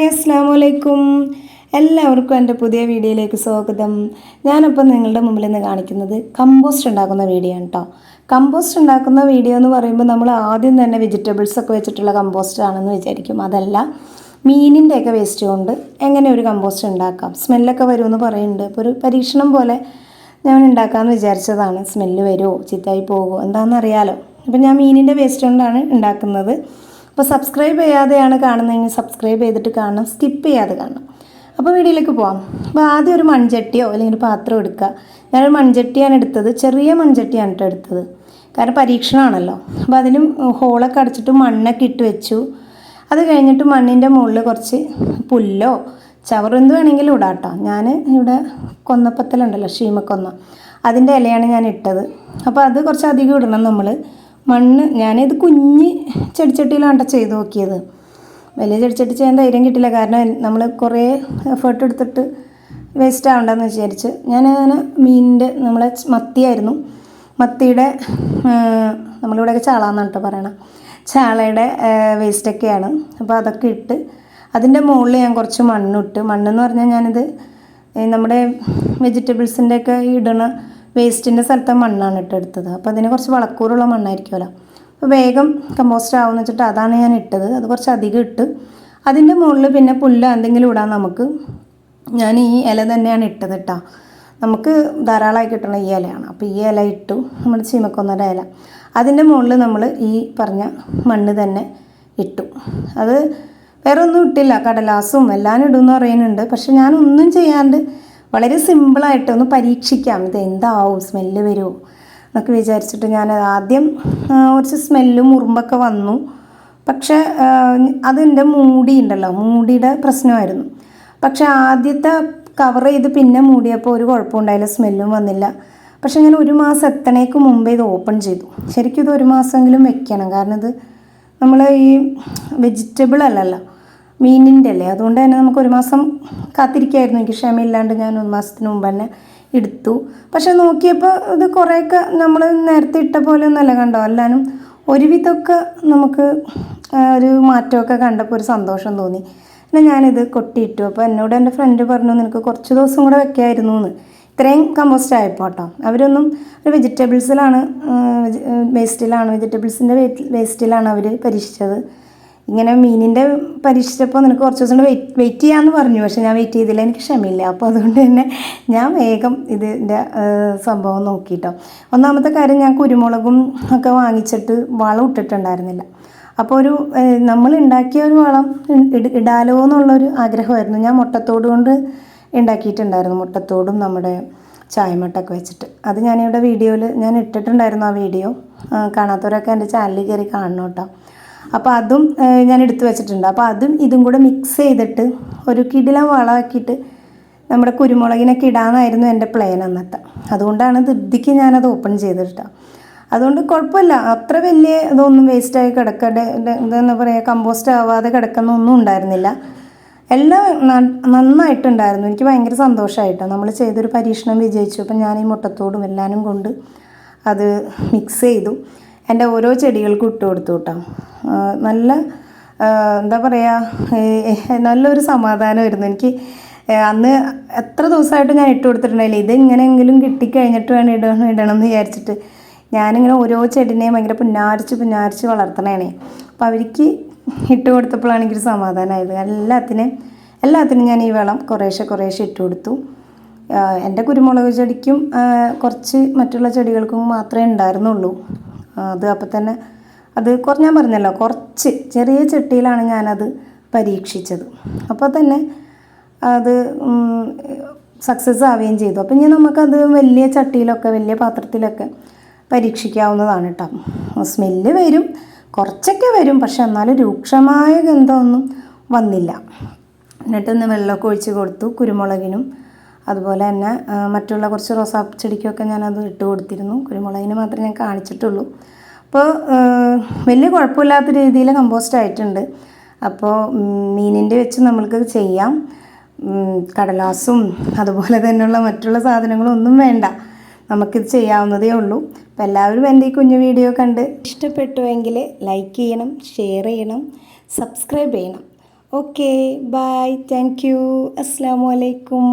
Hi അസ്സാം വലൈക്കും എല്ലാവർക്കും എന്റെ പുതിയ വീഡിയോയിലേക്ക് സ്വാഗതം. ഞാനിപ്പോൾ നിങ്ങളുടെ മുമ്പിൽ നിന്ന് കാണിക്കുന്നത് കമ്പോസ്റ്റ് ഉണ്ടാക്കുന്ന വീഡിയോ ആണ് കേട്ടോ കമ്പോസ്റ്റ് ഉണ്ടാക്കുന്ന വീഡിയോ എന്ന് പറയുമ്പോൾ നമ്മൾ ആദ്യം തന്നെ വെജിറ്റബിൾസ് ഒക്കെ വെച്ചിട്ടുള്ള കമ്പോസ്റ്റ് ആണെന്ന് വിചാരിക്കും. അതല്ല മീനിന്റെയൊക്കെ വേസ്റ്റ് കൊണ്ട് എങ്ങനെ ഒരു കമ്പോസ്റ്റ് ഉണ്ടാക്കാം? സ്മെല്ലൊക്കെ വരുമെന്ന് പറയുന്നുണ്ട്. അപ്പോൾ ഒരു പരീക്ഷണം പോലെ ഞാൻ ഉണ്ടാക്കാമെന്ന് വിചാരിച്ചതാണ്. സ്മെല്ല് വരുമോ ചീത്തായി പോകുമോ എന്താണെന്ന് അറിയാലോ. അപ്പോൾ ഞാൻ മീനിന്റെ വേസ്റ്റ് കൊണ്ടാണ് ഉണ്ടാക്കുന്നത്. അപ്പോൾ സബ്സ്ക്രൈബ് ചെയ്യാതെയാണ് കാണുന്നതെങ്കിൽ സബ്സ്ക്രൈബ് ചെയ്തിട്ട് കാണണം. സ്കിപ്പ് ചെയ്യാതെ കാണണം. അപ്പോൾ വീഡിയോയിലേക്ക് പോവാം. അപ്പോൾ ആദ്യം ഒരു മൺചട്ടിയോ അല്ലെങ്കിൽ ഒരു പാത്രം എടുക്കുക. ഞാനൊരു മൺചട്ടിയാണ് എടുത്തത്. ചെറിയ മൺചട്ടിയാണ് കേട്ടോ എടുത്തത്. കാരണം പരീക്ഷണമാണല്ലോ. അപ്പോൾ അതിലും ഹോളൊക്കെ അടച്ചിട്ട് മണ്ണൊക്കെ ഇട്ട് വെച്ചു. അത് കഴിഞ്ഞിട്ട് മണ്ണിന്റെ മുകളിൽ കുറച്ച് പുല്ലോ ചവറെന്ത് വേണമെങ്കിലും ഇടാം കേട്ടോ ഞാൻ ഇവിടെ കൊന്നപ്പത്തലുണ്ടല്ലോ ഷീമക്കൊന്ന. അതിന്റെ ഇലയാണ് ഞാൻ ഇട്ടത്. അപ്പോൾ അത് കുറച്ച് അധികം ഇടണം നമ്മൾ മണ്ണ് ഞാനിത് കുഞ്ഞ് ചെടിച്ചട്ടിയിലാണ് ചെയ്ത് നോക്കിയത്. വലിയ ചെടിച്ചട്ടി ചെയ്യാൻ ധൈര്യം കിട്ടില്ല കാരണം നമ്മൾ കുറേ എഫേർട്ട് എടുത്തിട്ട് വേസ്റ്റ് ആവണ്ടെന്ന് വിചാരിച്ച് ഞാൻ അങ്ങനെ മീനിന്റെ നമ്മളെ മത്തിയായിരുന്നു. മത്തിയുടെ നമ്മളിവിടെയൊക്കെ ചാളാന്നാണ് കേട്ടോ പറയണം. ചാളയുടെ വേസ്റ്റൊക്കെയാണ് അപ്പോൾ അതൊക്കെ ഇട്ട് അതിന്റെ മുകളിൽ ഞാൻ കുറച്ച് മണ്ണിട്ട് മണ്ണെന്ന് പറഞ്ഞാൽ ഞാനിത് നമ്മുടെ വെജിറ്റബിൾസിന്റെയൊക്കെ ഇടണ വേസ്റ്റിന്റെ സ്ഥലത്തെ മണ്ണാണ് ഇട്ടെടുത്തത്. അപ്പോൾ അതിന് കുറച്ച് വളക്കൂറുള്ള മണ്ണായിരിക്കുമല്ലോ. അപ്പോൾ വേഗം കമ്പോസ്റ്റ് ആവുമെന്ന് വെച്ചിട്ട് അതാണ് ഞാൻ ഇട്ടത്. അത് കുറച്ച് അധികം ഇട്ട് അതിന്റെ മുകളിൽ പിന്നെ പുല്ല് എന്തെങ്കിലും ഇടാൻ നമുക്ക് ഞാൻ ഈ ഇല തന്നെയാണ് ഇട്ടത് കേട്ടോ നമുക്ക് ധാരാളമായി കിട്ടണ ഈ ഇലയാണ്. അപ്പോൾ ഈ ഇല ഇട്ടു. നമ്മുടെ ചീമക്കൊന്നയുടെ ഇല. അതിന്റെ മുകളിൽ നമ്മൾ ഈ പറഞ്ഞ മണ്ണ് തന്നെ ഇട്ടു. അത് വേറെ ഒന്നും ഇട്ടില്ല. കടലാസും എല്ലാം ഇടുമെന്ന് പറയുന്നുണ്ട്. പക്ഷെ ഞാനൊന്നും ചെയ്യാണ്ട് വളരെ സിമ്പിളായിട്ട് ഒന്ന് പരീക്ഷിക്കാം. ഇത് എന്താവും? സ്മെല്ല് വരുമോ എന്നൊക്കെ വിചാരിച്ചിട്ട് ഞാൻ ആദ്യം കുറച്ച് സ്മെല്ലും മുറുമ്പൊക്കെ വന്നു. പക്ഷേ അതെന്റെ മൂടി ഉണ്ടല്ലോ മൂടിയുടെ പ്രശ്നമായിരുന്നു. പക്ഷെ ആദ്യത്തെ കവർ ചെയ്ത് പിന്നെ മൂടിയപ്പോൾ ഒരു കുഴപ്പമുണ്ടായില്ല. സ്മെല്ലും വന്നില്ല. പക്ഷെ ഞാൻ ഒരു മാസം എത്തണേക്ക് മുമ്പേ ഇത് ഓപ്പൺ ചെയ്തു. ശരിക്കും ഇത് ഒരു മാസമെങ്കിലും വെക്കണം. കാരണം ഇത് നമ്മൾ ഈ വെജിറ്റബിൾ അല്ലല്ലോ. മീനിന്റെ അല്ലേ അതുകൊണ്ട് തന്നെ നമുക്ക് ഒരു മാസം കാത്തിരിക്കായിരുന്നു. എനിക്ക് ക്ഷമയില്ലാണ്ട് ഞാൻ ഒരു മാസത്തിന് മുമ്പ് തന്നെ എടുത്തു. പക്ഷെ നോക്കിയപ്പോൾ ഇത് കുറേയൊക്കെ നമ്മൾ നേരത്തെ ഇട്ട പോലെ ഒന്നല്ല കണ്ടോ? അല്ലാനും ഒരുവിധമൊക്കെ നമുക്ക് ഒരു മാറ്റമൊക്കെ കണ്ടപ്പോൾ ഒരു സന്തോഷം തോന്നി. പിന്നെ ഞാനിത് കൊട്ടിയിട്ടു. അപ്പോൾ എന്നോട് എന്റെ ഫ്രണ്ട് പറഞ്ഞു നിനക്ക് കുറച്ച് ദിവസം കൂടെ വെക്കായിരുന്നു എന്ന്. ഇത്രയും കമ്പോസ്റ്റ് ആയപ്പോൾ കേട്ടോ. അവരൊന്നും ഒരു വെജിറ്റബിൾസിലാണ് വേസ്റ്റിലാണ് വെജിറ്റബിൾസിന്റെ വേസ്റ്റിലാണ് അവർ പരീക്ഷിച്ചത്. ഇങ്ങനെ മീനിന്റെ പരീക്ഷിച്ചപ്പോൾ നിനക്ക് കുറച്ച് ദിവസം വെയിറ്റ് വെയിറ്റ് ചെയ്യാമെന്ന് പറഞ്ഞു. പക്ഷെ ഞാൻ വെയിറ്റ് ചെയ്തില്ല എനിക്ക് ക്ഷമയില്ല. അപ്പോൾ അതുകൊണ്ട് തന്നെ ഞാൻ വേഗം ഇതിന്റെ സംഭവം നോക്കിയിട്ടോ ഒന്നാമത്തെ കാര്യം ഞാൻ കുരുമുളകും ഒക്കെ വാങ്ങിച്ചിട്ട് വളം ഇട്ടിട്ടുണ്ടായിരുന്നില്ല. അപ്പോൾ ഒരു നമ്മൾ ഉണ്ടാക്കിയ ഒരു വളം ഇടാലോ എന്നുള്ളൊരു ആഗ്രഹമായിരുന്നു. ഞാൻ മുട്ടത്തോട് കൊണ്ട് ഉണ്ടാക്കിയിട്ടുണ്ടായിരുന്നു. മുട്ടത്തോടും നമ്മുടെ ചായമട്ടൊക്കെ വെച്ചിട്ട്. അത് ഞാനിവിടെ വീഡിയോയിൽ ഞാൻ ഇട്ടിട്ടുണ്ടായിരുന്നു ആ വീഡിയോ. കാണാത്തവരൊക്കെ എന്റെ ചാനലിൽ കയറി കാണണം കേട്ടോ അപ്പോൾ അതും ഞാൻ എടുത്തു വെച്ചിട്ടുണ്ട്. അപ്പോൾ അതും ഇതും കൂടെ മിക്സ് ചെയ്തിട്ട് ഒരു കിടില വളമാക്കിയിട്ട് നമ്മുടെ കുരുമുളകിനൊക്കെ ഇടാമെന്നായിരുന്നു എന്റെ പ്ലാൻ അന്നത്തെ. അതുകൊണ്ടാണ് ധൃതിക്ക് ഞാനത് ഓപ്പൺ ചെയ്തിട്ട് അതുകൊണ്ട് കുഴപ്പമില്ല. അത്ര വലിയ ഇതൊന്നും വേസ്റ്റായി കിടക്കട്ടെ എന്താ പറയുക കമ്പോസ്റ്റ് ആവാതെ കിടക്കുന്ന ഒന്നും ഉണ്ടായിരുന്നില്ല. എല്ലാം നന്നായിട്ടുണ്ടായിരുന്നു. എനിക്ക് ഭയങ്കര സന്തോഷമായിട്ടോ നമ്മൾ ചെയ്തൊരു പരീക്ഷണം വിജയിച്ചു. അപ്പം ഞാൻ ഈ മുട്ടത്തോടും എല്ലാവരും കൊണ്ട് അത് മിക്സ് ചെയ്തു. എന്റെ ഓരോ ചെടികൾക്കും ഇട്ട് കൊടുത്തു കേട്ടോ. നല്ല എന്താ പറയുക നല്ലൊരു സമാധാനമായിരുന്നു. എനിക്ക് അന്ന് എത്ര ദിവസമായിട്ട് ഞാൻ ഇട്ട് കൊടുത്തിട്ടുണ്ടായില്ല. ഇതെങ്ങനെയെങ്കിലും കിട്ടിക്കഴിഞ്ഞിട്ട് വേണം ഇടണം ഇടണം എന്ന് വിചാരിച്ചിട്ട് ഞാനിങ്ങനെ ഓരോ ചെടിനെയും ഭയങ്കര പുന്നാരിച്ച് പുന്നാരിച്ച് വളർത്തണേനെ അപ്പോൾ അവർക്ക് ഇട്ട് കൊടുത്തപ്പോഴാണ് എനിക്കൊരു സമാധാനമായത്. എല്ലാത്തിനും എല്ലാത്തിനും ഞാൻ ഈ വെള്ളം കുറേശ്ശെ കുറേശ്ശെ ഇട്ട് കൊടുത്തു. എന്റെ കുരുമുളക് ചെടിക്കും കുറച്ച് മറ്റുള്ള ചെടികൾക്കും മാത്രമേ ഉണ്ടായിരുന്നുള്ളൂ. അത് അപ്പം തന്നെ അത് ഞാൻ പറഞ്ഞല്ലോ കുറച്ച് ചെറിയ ചട്ടിയിലാണ് ഞാനത് പരീക്ഷിച്ചത്. അപ്പോൾ തന്നെ അത് സക്സസ് ആവുകയും ചെയ്തു. അപ്പം ഇനി നമുക്കത് വലിയ ചട്ടിയിലൊക്കെ വലിയ പാത്രത്തിലൊക്കെ പരീക്ഷിക്കാവുന്നതാണ് കേട്ടോ സ്മെല്ല് വരും കുറച്ചൊക്കെ വരും പക്ഷെ എന്നാലും രൂക്ഷമായ ഗന്ധമൊന്നും വന്നില്ല. എന്നിട്ടൊന്ന് വെള്ളമൊക്കെ ഒഴിച്ച് കൊടുത്തു കുരുമുളകിനും അതുപോലെ തന്നെ മറ്റുള്ള കുറച്ച് റോസാ ചെടിക്കൊക്കെ ഞാനത് ഇട്ട് കൊടുത്തിരുന്നു. കുരുമുളകിന് മാത്രമേ ഞാൻ കാണിച്ചിട്ടുള്ളൂ. അപ്പോൾ വലിയ കുഴപ്പമില്ലാത്ത രീതിയിൽ കമ്പോസ്റ്റ് ആയിട്ടുണ്ട്. അപ്പോൾ മീനിന്റെ വെച്ച് നമ്മൾക്ക് ചെയ്യാം. കടലാസും അതുപോലെ തന്നെയുള്ള മറ്റുള്ള സാധനങ്ങളും ഒന്നും വേണ്ട. നമുക്കിത് ചെയ്യാവുന്നതേ ഉള്ളൂ. അപ്പോൾ എല്ലാവരും എന്റെ ഈ കുഞ്ഞു വീഡിയോ കണ്ട് ഇഷ്ടപ്പെട്ടുവെങ്കിൽ ലൈക്ക് ചെയ്യണം ഷെയർ ചെയ്യണം സബ്സ്ക്രൈബ് ചെയ്യണം. ഓക്കെ ബായ് താങ്ക് യു അസ്സാം വലൈക്കും